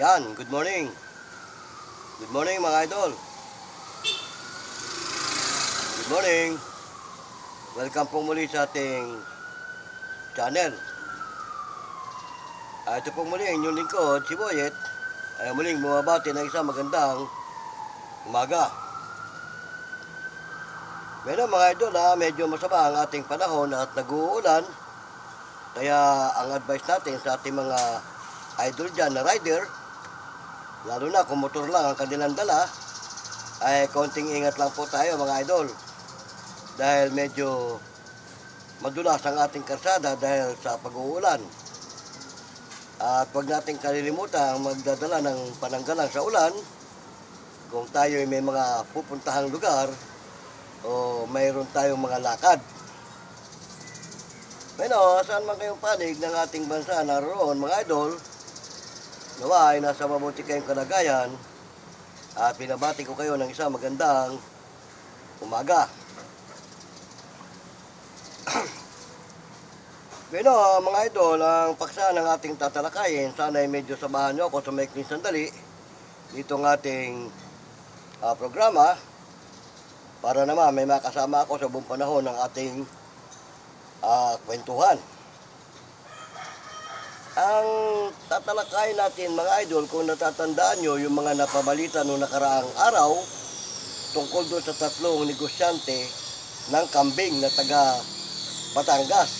Yan, good morning. Good morning mga idol. Good morning. Welcome po muli sa ating channel. Ah, ito po muli ang inyong lingkod, si Boyet. Ay muling bumabati ng isang magandang umaga. Pero mga idol ha, medyo masama ang ating panahon at nag-uulan. Kaya ang advice natin sa ating mga idol dyan na rider, lalo na kung motor lang ang kanilang dala, ay konting ingat lang po tayo mga idol. Dahil medyo madulas ang ating karsada dahil sa pag-uulan. At huwag natin kalilimutan magdadala ng pananggalang sa ulan kung tayo ay may mga pupuntahang lugar o mayroon tayong mga lakad. Pero saan man kayong panig ng ating bansa naroon mga idol, nawa ay nasa mabuti kayong kalagayan at pinabati ko kayo ng isang magandang umaga. Pero mga idol, ang paksa ng ating tatalakayin, sana ay medyo samahan nyo ako sa maikling sandali dito ng ating ah, programa para naman may makasama ako sa buong panahon ng ating ah, kwentuhan. Ang tatalakayin natin mga idol, kung natatandaan nyo yung mga napabalita noong nakaraang araw tungkol doon sa tatlong negosyante ng kambing na taga Batangas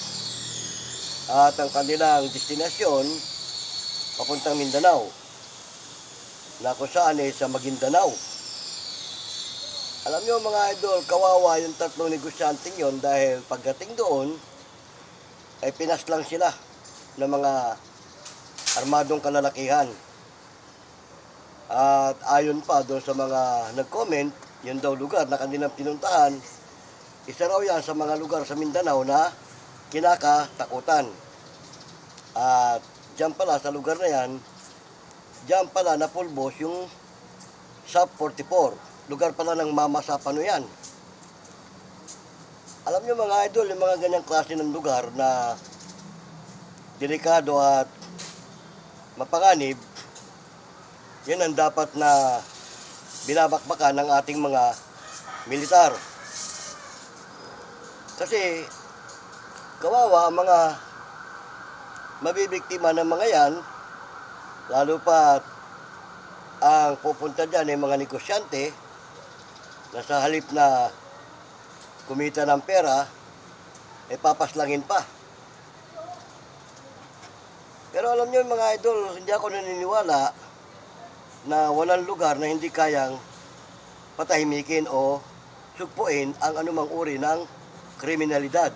at ang kanilang destinasyon papuntang Mindanao na kung saan ay sa Maguindanao. Alam nyo mga idol, kawawa yung tatlong negosyanteng yon dahil pagdating doon, ay pinas lang sila ng mga armadong kalalakihan. At ayon pa doon sa mga nag-comment, yun daw lugar na kanilang pinuntahan, isa raw yan sa mga lugar sa Mindanao na kinakatakutan. At diyan pala sa lugar na yan, diyan pala napulbos yung Sub 44. Lugar pala ng Mama Sapano yan. Alam niyo mga idol, yung mga ganyang klase ng lugar na delikado at mapanganib, yan ang dapat na binabakbakan ng ating mga militar. Kasi kawawa ang mga mabibiktima ng mga yan, lalo pa ang pupunta dyan ay mga negosyante na sa halip na kumita ng pera, ay papaslangin pa. Pero alam niyo mga idol, hindi ako naniniwala na walang lugar na hindi kayang patahimikin o sugpuin ang anumang uri ng kriminalidad.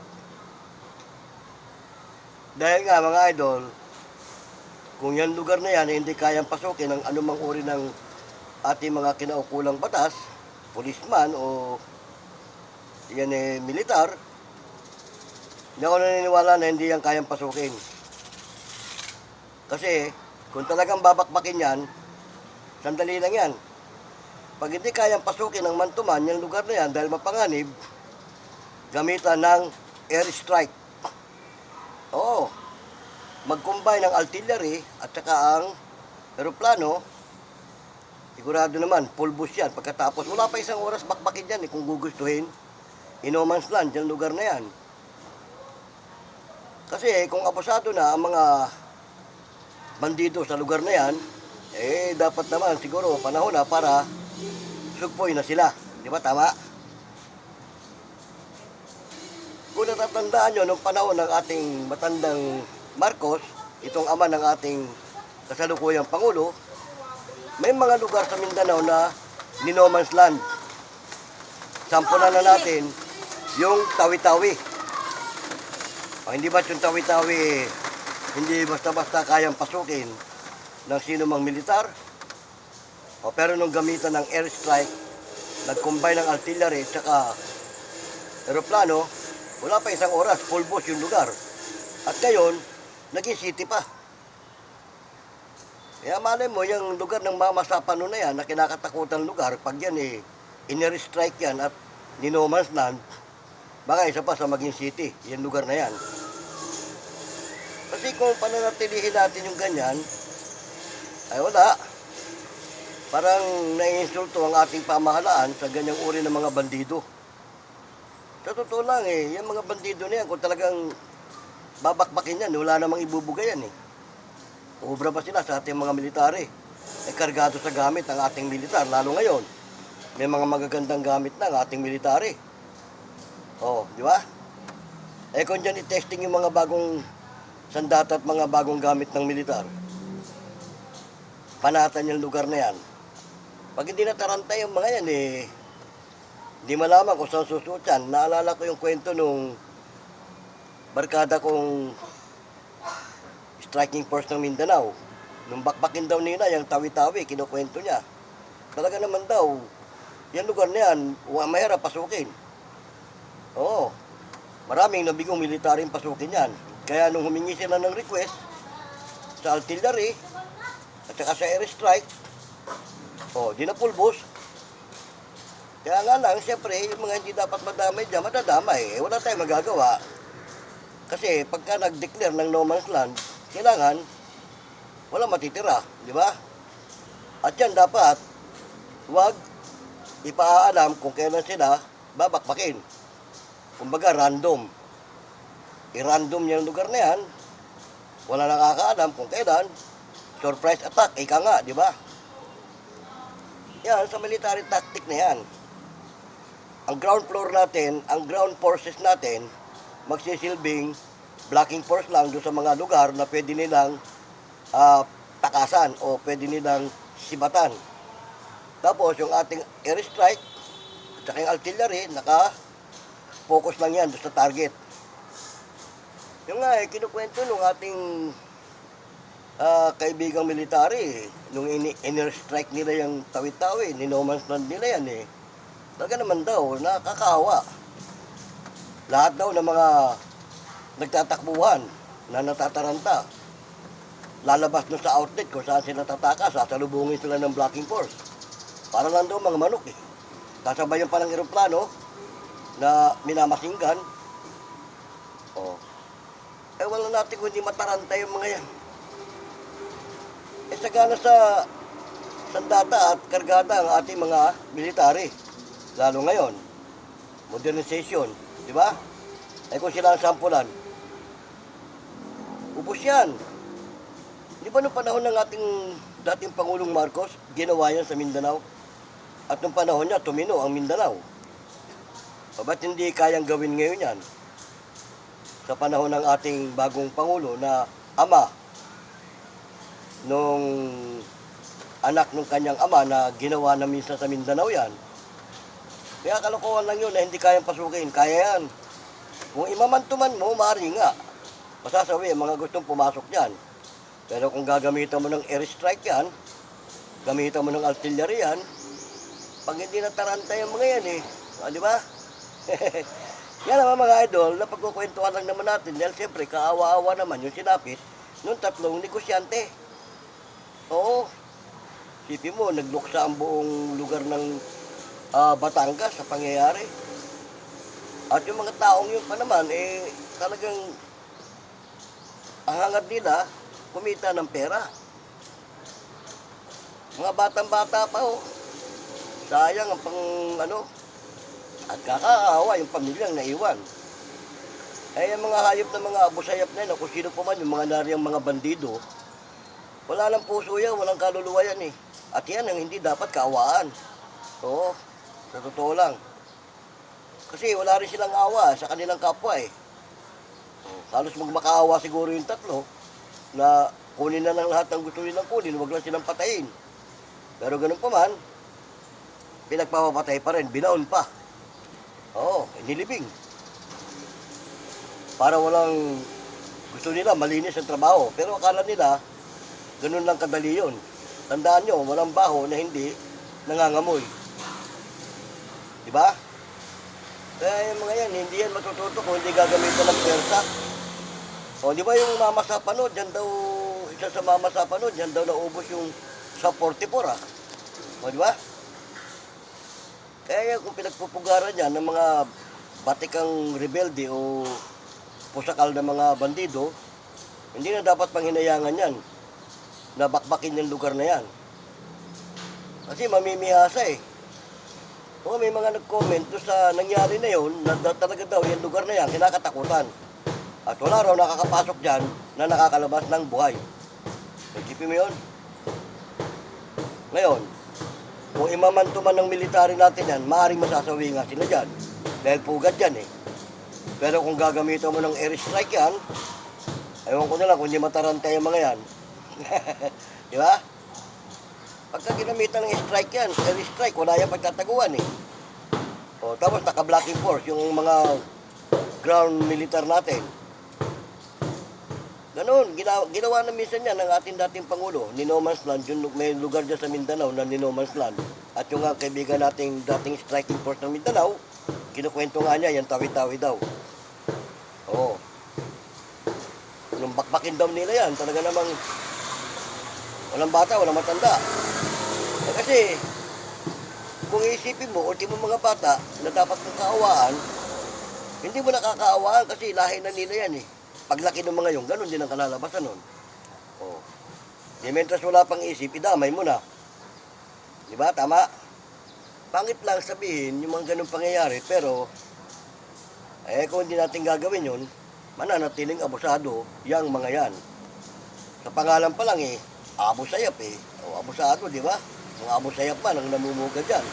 Dahil nga mga idol, kung yan lugar na yan hindi kayang pasukin ng anumang uri ng ating mga kinaukulang batas, policeman o yan eh, militar, hindi ako naniniwala na hindi yan kayang pasukin. Kasi kung talagang babakbakin yan, sandali lang yan. Pag hindi kayang pasukin ng mantuman yung lugar na yan dahil mapanganib, gamitan ng airstrike. Oo. Mag-combine ng artillery at saka ang aeroplano, sigurado naman, pulbos yan. Pagkatapos, wala pa isang oras bakbakin yan eh, kung gugustuhin. In no man's land, yung lugar na yan. Kasi kung abusado na ang mga bandido sa lugar na yan, eh dapat naman siguro panahon na para sugpoy na sila. Di ba tama? Kung natatandaan nyo, nung panahon ng ating matandang Marcos, itong ama ng ating kasalukuyang Pangulo, may mga lugar sa Mindanao na ni no man's land. Sampulan na natin yung tawi-tawi. O, hindi ba yung tawi-tawi hindi basta-basta kayang pasukin ng sino mang militar? O, pero nung gamitan ng airstrike, nag-combine ng artillery at saka aeroplano, wala pa isang oras, pulbos yung lugar. At ngayon, naging city pa. Kaya malay mo, yung lugar ng Mama Sapano na yan, na kinakatakutan lugar, pag yan eh, in-strike yan at ni no land, baka isa pa sa maging city, yung lugar na yan. Kasi kung pananatilihin natin yung ganyan, Ay wala. Parang naiinsulto ang ating pamahalaan sa ganyang uri ng mga bandido. Sa totoo lang eh, yung mga bandido na yan, kung talagang babakbakin yan, wala namang ibubugay yan eh. Ubra ba sila sa ating mga military? Eh, kargado sa gamit ang ating militar, lalo ngayon. May mga magagandang gamit na ang ating military. Oh, di ba? Eh kung dyan i-testing yung mga bagong sandata at mga bagong gamit ng militar, panatan yung lugar na yan. Pag hindi nataranta yung mga yan eh, hindi malaman kung saan susuot. Naalala ko yung kwento nung barkada kong striking force ng Mindanao. Nung bakbakin daw nila, yung tawi-tawi, kinukwento niya. Talaga naman daw, yan lugar na yan, mahirap pasukin. Oo. Maraming nabigong militaring pasukin yan. Kaya nung humingi sila ng request sa artillery at saka sa airstrike, oh, di na pulbos. Kaya nga lang, siyempre, yung mga hindi dapat madamay dyan, madadamay. Eh, wala tayong magagawa. Kasi pagka nag-declare ng no man's land, kailangan wala matitira, di ba? At yan dapat, huwag ipaalam kung kailan sila babakbakin. Kumbaga, random. I-random yung lugar na yan. Wala nakakaalam kung kailan. Surprise attack, ika nga, di ba? Yan, sa military tactic na yan. Ang ground floor natin, ang ground forces natin, magsisilbing blocking force lang doon sa mga lugar na pwede nilang ah, takasan o pwede nilang sibatan. Tapos yung ating airstrike at saka yung artillery, naka-focus lang yan doon sa target. Yung nga eh, kinukwento nung ating ah, kaibigang military, nung ini strike nila yung tawid-tawid, ni no man's land nila yan eh. Talaga naman daw, nakakaawa. Lahat daw ng mga nagtatakbuhan na natataranta, lalabas na sa outlet kung saan sila tataka, sasalubungin sila ng blocking force. Para lang daw mga manok eh. Sasabayan pa ng eroplano na minamasinggan. Oh. Eh wala natin kung hindi mataranta yung mga yan. Eh sagana sa sandata at kargada ang ating mga military. Lalo ngayon, modernization, di ba? Eh kung sila ang sampulan, ubos yan. Di ba nung panahon ng ating dating Pangulong Marcos, ginawa yan sa Mindanao? At nung panahon niya, tumino ang Mindanao. O ba't hindi kayang gawin ngayon yan? Sa panahon ng ating bagong Pangulo na ama nung anak ng kanyang ama na ginawa na minsan sa Mindanao yan. Kaya kalokohan lang yun na hindi kayang pasukin. Kaya yan. Kung imamantuman mo, maaari nga. Masasabi, mga gustong pumasok yan. Pero kung gagamitan mo ng airstrike yan, gamitan mo ng artillery yan, pag hindi nataranta yung mga yan eh. Ah, di ba? yan naman mga idol, na pagkukwentuhan lang naman natin dahil siyempre kaawa-awa naman yung sinapit nung tatlong negosyante. Oo. Sipi mo, nagluksa ang buong lugar ng ah, Batangas sa pangyayari. At yung mga taong yun pa naman, eh, talagang ang hangad nila, kumita ng pera. Mga batang-bata pa, oh. Sayang ang pang, ano, at kakaawa yung pamilyang naiwan. Eh, yung mga hayop na mga abusayap na yun, kung sino pa man yung mga nariyang mga bandido, wala lang puso yan, walang kaluluwa yan eh. At yan ang hindi dapat kaawaan. Oo, sa totoo lang. Kasi wala rin silang awa sa kanilang kapwa eh. Halos magmakaawa siguro yung tatlo na kunin na lang lahat ng gusto nilang kunin, wag lang silang patayin. Pero ganun pa man, pinagpapapatay pa rin, binaon pa. Nilibing. Para walang gusto nila malinis ang trabaho. Pero akala nila, ganun lang kadali yun. Tandaan nyo, walang baho na hindi nangangamoy. Di ba? Kaya yung mga yan, hindi yan matututo kung hindi gagamitan ng pwersa. O, di ba yung mama sa panod, dyan daw, isa sa mama sa panod, dyan daw naubos yung sa 44 ah. O, di ba? Kaya kung pinagpupugaran yan ng mga batikang rebelde o pusakal na mga bandido, hindi na dapat panghinayangan yan. na bakbakin yung lugar na yan. Kasi mamimihasa eh. Oo, may mga nag-comment doon sa nangyari na yun, na talaga daw yung lugar na yan, kinakatakutan. At wala raw nakakapasok dyan na nakakalabas ng buhay. Isipin mo yun? Ngayon, kung imamanto man ng military natin yan, maaaring masasawi nga sila dyan. Dahil pugad yan eh. Pero kung gagamitan mo ng air strike yan, ewan ko na lang kung hindi mataranta yung mga yan. Di ba? Pagka ginamitan ng strike yan, air strike, wala yung pagtataguan eh. O, tapos naka-blocking force, yung mga ground militar natin. Ganon, ginawa, ginawa na minsan yan ng ating dating Pangulo, ni No Man's Land, yung may lugar dyan sa Mindanao na ni No Man's Land. At yung nga kaibigan nating dating striking force ng Mindanao, kinukwento nga niya, yan tawi-tawi daw. Oo. Nung bakbakin daw nila yan, talaga namang walang bata, walang matanda. Eh, kasi, kung iisipin mo, ultimo mga bata na dapat kang kaawaan, hindi mo nakakaawaan kasi lahi na nila yan eh. Paglaki ng mga yung, ganun din ang kalalabasan nun. Oh. Di mentras wala pang isip, idamay mo na. Di ba? Tama? Pangit lang sabihin yung mga ganun pangyayari, pero eh kung hindi natin gagawin yun, mananatiling abusado yang mga yan. Sa pangalan pa lang eh, abusayap eh. O abusado, di ba? Mga abusayap man ang namumuga dyan.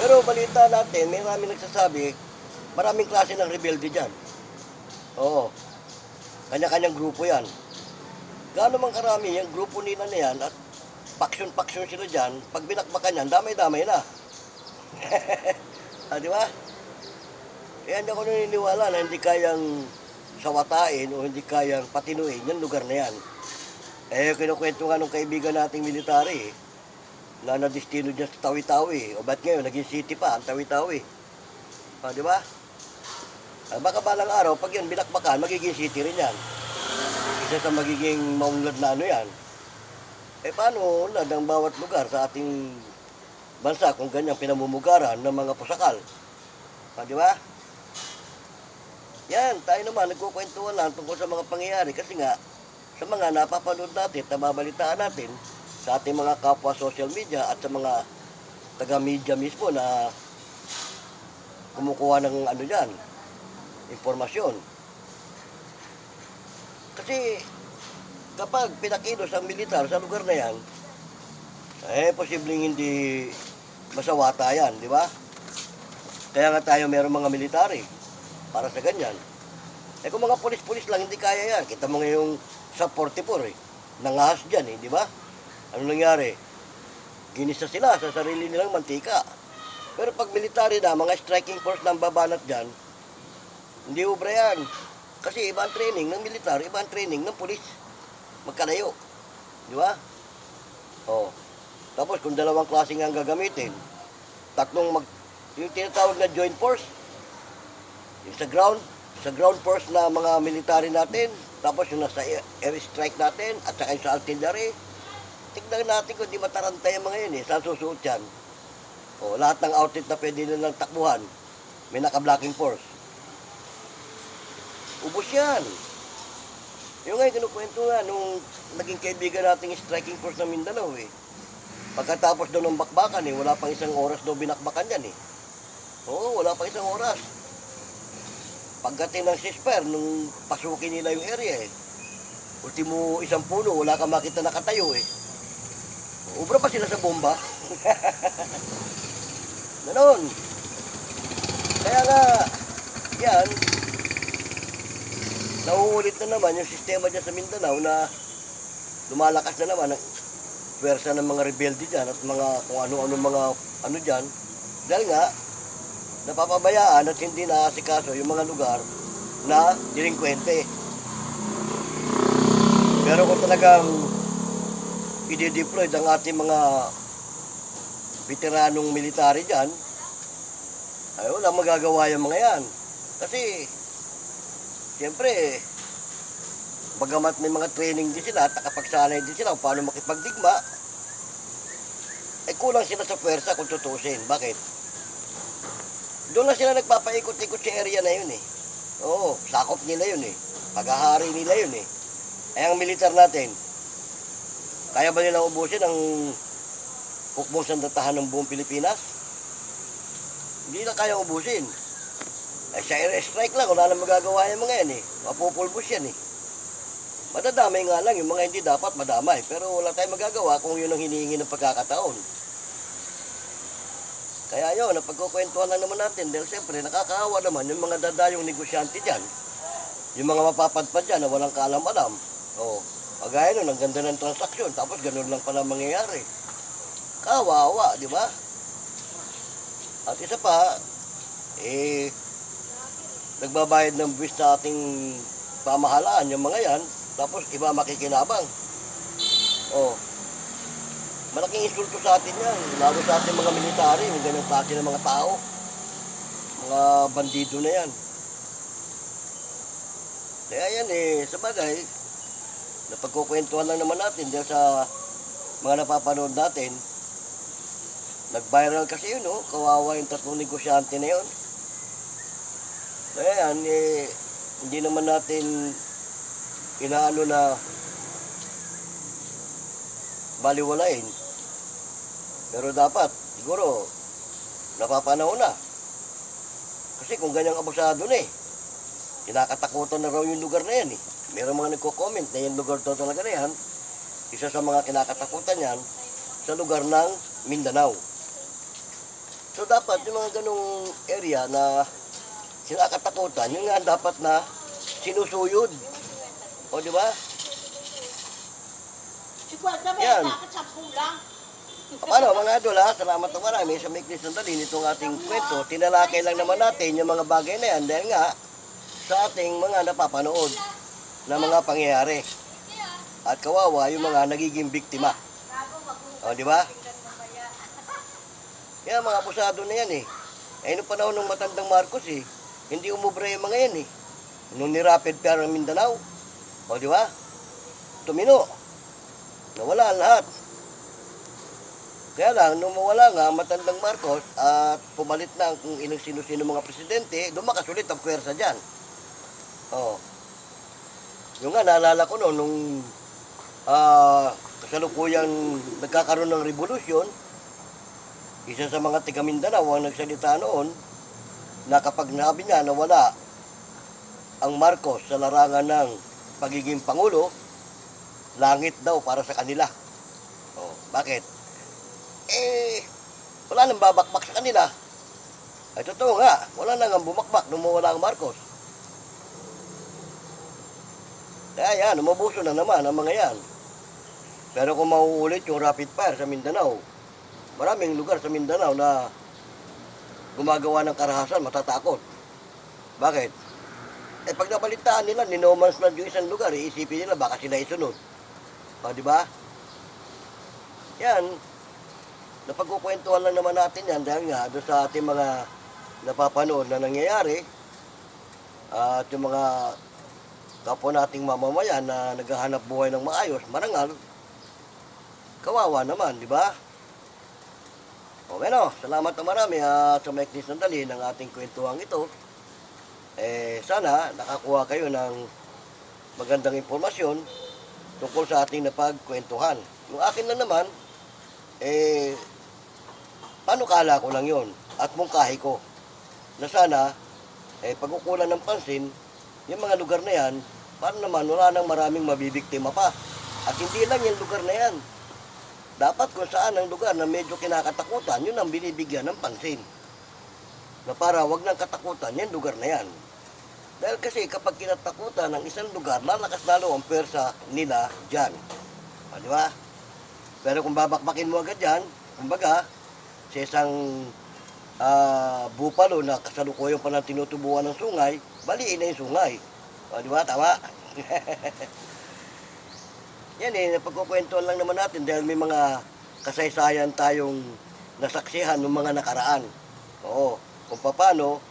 Pero balita natin, may maraming nagsasabi, maraming klase ng rebelde dyan. Oo. Kanya-kanyang grupo yan. Gaano man karami yung grupo nila na yan at paksyon-paksyon sila dyan, pag binakbakan yan, damay-damay na. ah, di ba? Kaya hindi ako naniniwala na hindi kayang sawatain o hindi kayang patinuin yung lugar na yan. Eh, kinukwento nga nung kaibigan nating military, na nadistino dyan sa Tawi-Tawi. O ba't ngayon, naging city pa, ang Tawi-Tawi. Ah, di ba? Ah, baka balang araw, pag yan binakbakan, magiging city rin yan. Isa sa magiging maunlad na ano yan. Eh paano unlad ang bawat lugar sa ating bansa kung ganyang pinamumugaran ng mga pusakal? Ah, di ba? Yan, tayo naman nagkukwentuhan lang tungkol sa mga pangyayari kasi nga sa mga napapanood natin, nababalitaan natin sa ating mga kapwa social media at sa mga taga-media mismo na kumukuha ng ano dyan, informasyon. Kasi kapag pinakilos ang militar sa lugar na yan, eh posibleng hindi masawata yan, di ba? Kaya nga tayo meron mga military para sa ganyan. Eh kung mga pulis-pulis lang, hindi kaya yan. Kita mo ngayong sa 44 eh. Nangahas dyan eh, di ba? Ano nangyari? Ginisa sila sa sarili nilang mantika. Pero pag military na, mga striking force ang babanat dyan, hindi ubra yan. Kasi iba ang training ng militar, iba ang training ng pulis. Magkalayo. Di ba? Oh. Tapos kung dalawang klase nga ang gagamitin, tatlong mag... Yung tinatawag na joint force, yung sa ground, sa ground force na mga military natin, tapos yung nasa air, strike natin, at saka yung sa artillery, tignan natin kung di mataranta yung mga yun eh. Saan susuot yan? O, lahat ng outlet na pwede nilang takbuhan, may naka-blocking force. Ubus yan. Yung nga, kinukwento nga, nung naging kaibigan nating striking force ng Mindanao eh. Pagkatapos daw ng bakbakan eh, wala pang isang oras daw binakbakan yan eh. Oo, wala pang isang oras. Pagdating ng sisper, nung pasukin nila yung area eh. Ultimo isang puno, wala kang makita nakatayo eh. Ubra pa sila sa bomba. Ganon. Kaya nga, yan, nauulit na naman yung sistema dyan sa Mindanao na lumalakas na naman ang pwersa ng mga rebelde dyan at mga kung ano-ano mga ano dyan. Dahil nga, napapabayaan at hindi naasikaso yung mga lugar na delinkwente. Pero kung talagang i-deploy ang ating mga veteranong military dyan, ay wala magagawa yung mga yan. Kasi, siyempre, bagamat may mga training din sila at nakapagsanay din sila kung paano makipagdigma, ay kulang sila sa pwersa kung tutusin. Bakit? Doon na sila nagpapaikot-ikot sa area na yun eh. Oo, sakop nila yun eh. Paghahari nila yun eh. Ay ang militar natin, Kaya ba nilang ubusin ang hukbong sandatahan ng buong Pilipinas? Hindi na kaya ubusin. Ay air strike lang, wala nang magagawa yung mga yan eh. Mapupulbos yan eh. Madadamay nga lang yung mga hindi dapat madamay. Pero wala tayong magagawa kung yun ang hinihingi ng pagkakataon. Kaya yun, napagkukwentuhan lang naman natin dahil siyempre nakakaawa naman yung mga dadayong negosyante dyan. Yung mga mapapadpad dyan na walang kaalam-alam. O, kagaya nun, ang ganda ng transaksyon, tapos ganun lang pala mangyayari. Kawawa, di ba? At isa pa, eh, nagbabayad ng buwis sa ating pamahalaan, yung mga yan, tapos iba makikinabang. Oh, malaking insulto sa atin yan, lalo sa ating mga military, yung ganyan sa atin ng mga tao. Mga bandido na yan. Kaya yan eh, sa bagay, napagkukwentuhan lang naman natin dahil sa mga napapanood natin, nag-viral kasi yun, oh, kawawa yung tatlong negosyante na yun. Kaya yan, eh, hindi naman natin inaano na baliwalain. Pero dapat, siguro, napapanahon na. Kasi kung ganyang abusado na eh, kinakatakutan na raw yung lugar na yan eh. Meron mga nagko-comment na yung lugar to talaga na yan, isa sa mga kinakatakutan yan, sa lugar ng Mindanao. So dapat yung mga ganong area na kinakatakutan, yun nga dapat na sinusuyod. O di ba? Si Kuya kami, Yan. bakit sa pulang? Paano mga idol ha, salamat na marami sa Mikli Sandali nitong ating kwento. Tinalakay lang naman natin yung mga bagay na yan dahil nga sa ating mga napapanood na mga pangyayari. At kawawa yung mga nagiging biktima. O, di ba? Yan, mga abusado na yan eh. Eh, nung panahon ng matandang Marcos eh, hindi umubra yung mga yan eh. Nung ni-rapid pair ng Mindanao. O, di ba? Tumino. Nawala lahat. Kaya lang, nung mawala nga matandang Marcos at pumalit na kung ilang sino-sino mga presidente, lumakas ulit ang pwersa dyan. Oh. Yung nga, naalala ko noon, nung ah, kasalukuyang nagkakaroon ng revolusyon, isa sa mga tiga Mindanao ang nagsalita noon na kapag nabi niya na wala ang Marcos sa larangan ng pagiging Pangulo, langit daw para sa kanila. Oh, bakit? eh, wala nang babakbak sa kanila. Ay, totoo nga, wala nang ang bumakbak nung mawala ang Marcos. Kaya yan, umabuso na naman ang mga yan. Pero kung mauulit yung rapid fire sa Mindanao, maraming lugar sa Mindanao na gumagawa ng karahasan, matatakot. Bakit? Eh pag nabalitaan nila, ni no man's land yung isang lugar, iisipin nila baka sila isunod. O, di ba? Yan, napagkukwentuhan lang naman natin yan dahil nga doon sa ating mga napapanood na nangyayari at yung mga kapwa nating mamamayan na naghahanap buhay ng maayos, marangal, kawawa naman, di ba? O bueno, salamat na marami at sa maikli sandali ng ating kwentuhan ito. Eh, sana nakakuha kayo ng magandang impormasyon tungkol sa ating napagkwentuhan. Yung akin lang naman, eh, paano kala ko lang yon at mungkahi ko na sana eh pagkukulan ng pansin yung mga lugar na yan paano naman wala nang maraming mabibiktima pa at hindi lang yung lugar na yan dapat kung saan ang lugar na medyo kinakatakutan yun ang binibigyan ng pansin na para wag nang katakutan yung lugar na yan dahil kasi kapag kinatakutan ng isang lugar lalakas lalo ang pwersa nila dyan o, di ba? Pero kung babakbakin mo agad yan, kumbaga, sa isang ah, bupalo na kasalukuyang pa ng tinutubuan ng sungay, baliin na yung sungay. O, di ba? Tama? yan eh, napagkukwentuhan lang naman natin dahil may mga kasaysayan tayong nasaksihan ng mga nakaraan. Oo, kung paano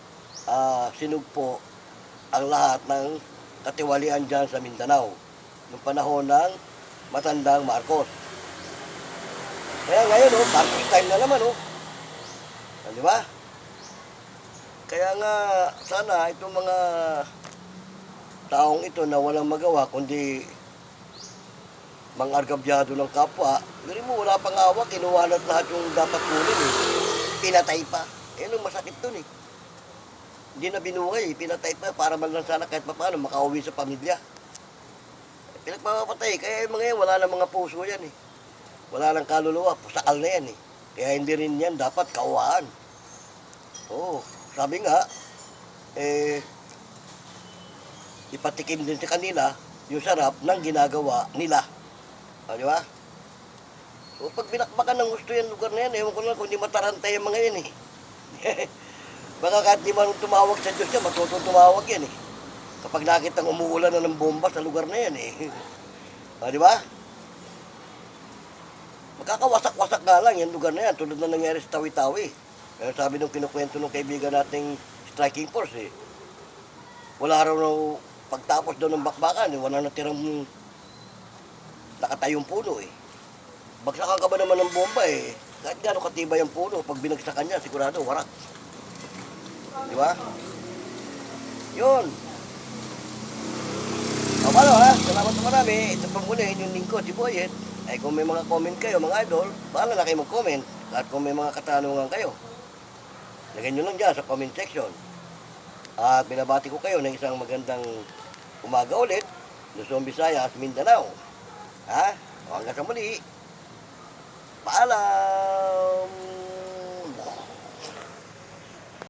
ah, sinugpo ang lahat ng katiwalian dyan sa Mindanao noong panahon ng matandang Marcos. Kaya ngayon, oh, Marcos time na naman, oh. Ah, Di ba? Kaya nga, sana itong mga taong ito na walang magawa, kundi mga argabyado ng kapwa, gano'n mo, wala pang hawak, kinuha na lahat yung dapat kunin eh. Pinatay pa. Eh, nung masakit dun eh. Hindi na binuhay, eh. pinatay pa para man lang sana kahit paano makauwi sa pamilya. Pinagpapatay, kaya yung mga yan, wala na mga puso yan eh. Wala nang kaluluwa, pusakal na yan eh. Kaya hindi rin yan dapat kauwaan. Oo, sabi nga, eh, ipatikim din sa kanila yung sarap ng ginagawa nila. O, di ba? So, pag binakbakan ng gusto yung lugar na yan, ewan ko lang kung hindi matarantay yung mga yan eh. Baka kahit di man tumawag sa Diyos yan, matutong tumawag yan eh. Kapag nakita umuulan na ng bomba sa lugar na yan eh. O, di ba? Magkakawasak-wasak nga lang yung lugar na yan, tulad na nangyari sa Tawi-Tawi. Kaya sabi nung kinukwento ng kaibigan nating striking force eh, wala raw raw pagtapos daw ng bakbakan, eh, wala natirang nakatayong puno eh. Bagsakan ka ba naman ng bomba eh, kahit gano'ng katibay ang puno, pag binagsakan niya, sigurado, warak. Di ba? Yun. O paano ha? Salamat na marami. Ito pa muna yung lingkod, si Boyet. Ay kung may mga comment kayo, mga idol, bahala na kayo mag-comment. At kung may mga katanungan kayo, lagyan nyo lang dyan sa comment section. At binabati ko kayo ng isang magandang umaga ulit. Luzon, Visayas, Mindanao. Ha? O hanggang sa muli. Paalam!